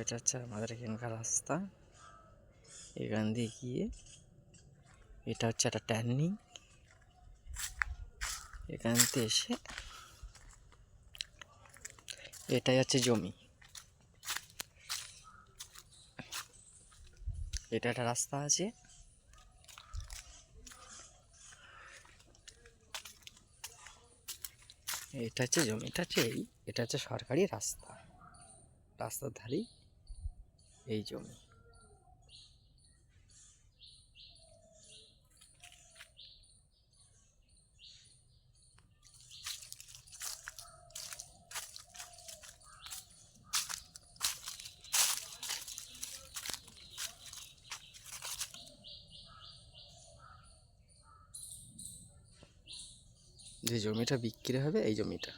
এটা হচ্ছে আমাদের এখানকার রাস্তা। এখান দিয়ে গিয়ে এটা হচ্ছে একটা টার্নিং এখান থেকে এসে এটাই হচ্ছে জমি। এটা একটা রাস্তা আছে। এটা হচ্ছে জমিটা হচ্ছে এই, এটা হচ্ছে সরকারি রাস্তা। রাস্তার ধারেই এই জমি। যে জমিটা বিক্রি হবে এই জমিটা।